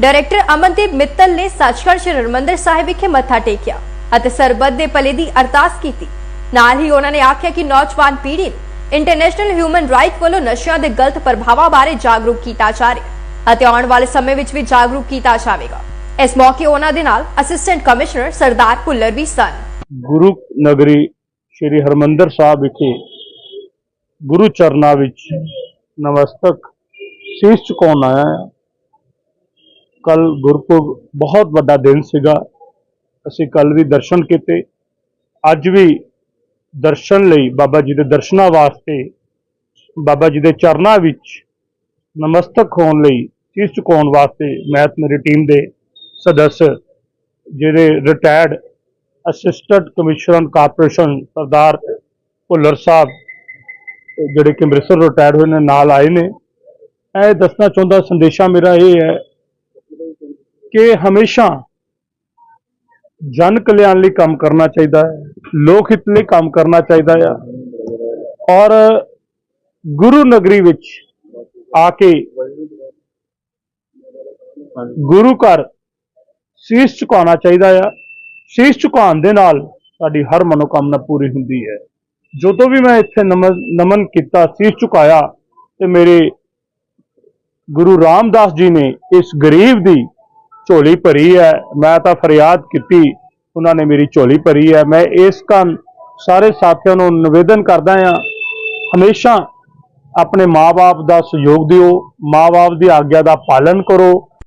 Director Amandeep Mittal ਨੇ ਸੱਚਖੰਡ ਸ੍ਰੀ ਹਰਿਮੰਦਰ ਸਾਹਿਬ ਵਿਖੇ ਮੱਥਾ ਟੇਕਿਆ ਅਤੇ ਸਰਬੱਤ ਦੇ ਭਲੇ ਦੀ ਅਰਦਾਸ ਕੀਤੀ। ਨਾਲ ਹੀ ਉਹਨਾਂ ਨੇ ਆਖਿਆ ਕਿ ਨੌਜਵਾਨ ਪੀੜ੍ਹੀ ਇੰਟਰਨੈਸ਼ਨਲ ਹਿਊਮਨ ਰਾਈਟ ਵੱਲੋਂ ਨਸ਼ਿਆਂ ਦੇ ਗਲਤ ਪ੍ਰਭਾਵਾਂ ਬਾਰੇ ਜਾਗਰੂਕ ਕੀਤਾ ਜਾ ਰਿਹਾ ਅਤੇ ਆਉਣ ਵਾਲੇ ਸਮੇਂ ਵਿੱਚ ਵੀ ਜਾਗਰੂਕ ਕੀਤਾ ਜਾਵੇਗਾ। ਇਸ ਮੌਕੇ ਉਹਨਾਂ ਦੇ ਨਾਲ ਅਸਿਸਟੈਂਟ ਕਮਿਸ਼ਨਰ ਸਰਦਾਰ ਭੁੱਲਰ ਵੀ ਸਨ। ਗੁਰੂ ਨਗਰੀ ਸ੍ਰੀ ਹਰਮੰਦਰ ਸਾਹਿਬ ਵਿਖੇ ਗੁਰੂ ਚਰਨਾਂ ਵਿੱਚ ਨਮਸਤਕ ਸੀਸ ਝੁਕਾਉਣ ਆਇਆ ਕੱਲ ਗੁਰਪੁਰਬ ਬਹੁਤ ਵੱਡਾ ਦਿਨ ਸੀਗਾ। ਅਸੀਂ ਕੱਲ ਵੀ ਦਰਸ਼ਨ ਕੀਤੇ। ਅੱਜ ਵੀ ਦਰਸ਼ਨ ਲਈ ਬਾਬਾ ਜੀ ਦੇ ਦਰਸ਼ਨਾਂ ਵਾਸਤੇ, ਬਾਬਾ ਜੀ ਦੇ ਚਰਨਾਂ ਵਿੱਚ ਨਮਸਤਕ ਹੋਣ ਲਈ ਚੀਜ਼ ਚੁਕਾਉਣ ਵਾਸਤੇ ਮੈਂ ਤੇ ਮੇਰੀ ਟੀਮ ਦੇ ਸਦੱਸ, ਜਿਹੜੇ retired assistant commissioner corporation Sardar Bhullar sahib, ਜਿਹੜੇ ਕਿ ਅੰਮ੍ਰਿਤਸਰ ਰਿਟਾਇਰ ਹੋਏ ਨੇ, ਨਾਲ ਆਏ ਨੇ। ਇਹ ਦੱਸਣਾ ਚਾਹੁੰਦਾ, ਸੰਦੇਸ਼ਾ ਮੇਰਾ ਇਹ ਹੈ ਕਿ ਹਮੇਸ਼ਾ ਜਨ ਕਲਿਆਣ ਲਈ ਕੰਮ ਕਰਨਾ ਚਾਹੀਦਾ ਹੈ, ਲੋਕ ਹਿੱਤ ਲਈ ਕੰਮ ਕਰਨਾ ਚਾਹੀਦਾ ਆ। ਔਰ ਗੁਰੂ ਨਗਰੀ ਵਿੱਚ ਆ ਕੇ ਗੁਰੂ ਘਰ ਸੀਸ ਝੁਕਾਉਣਾ ਚਾਹੀਦਾ ਆ। ਸੀਸ ਝੁਕਾਉਣ ਦੇ ਨਾਲ ਸਾਡੀ ਹਰ ਮਨੋਕਾਮਨਾ ਪੂਰੀ ਹੁੰਦੀ ਹੈ। ਜਦੋਂ ਵੀ ਮੈਂ ਇੱਥੇ ਨਮਨ ਨਮਨ ਕੀਤਾ, ਸੀਸ ਝੁਕਾਇਆ, ਤੇ ਮੇਰੇ ਗੁਰੂ ਰਾਮਦਾਸ ਜੀ ਨੇ ਇਸ ਗਰੀਬ ਦੀ ਝੋਲੀ ਭਰੀ ਹੈ, ਮੈਂ ਤਾਂ ਫਰਿਆਦ ਕੀਤੀ, ਉਹਨਾਂ ਨੇ ਮੇਰੀ ਝੋਲੀ ਭਰੀ ਹੈ। ਮੈਂ ਇਸ ਕੰਨ ਸਾਰੇ ਸਾਥੀਆਂ ਨੂੰ ਨਿਵੇਦਨ ਕਰਦਾ ਹਾਂ, ਹਮੇਸ਼ਾ ਆਪਣੇ ਮਾਪੇ ਦਾ ਸਹਿਯੋਗ ਦਿਓ ਮਾਪੇ ਦੀ ਆਗਿਆ ਦਾ ਪਾਲਣ ਕਰੋ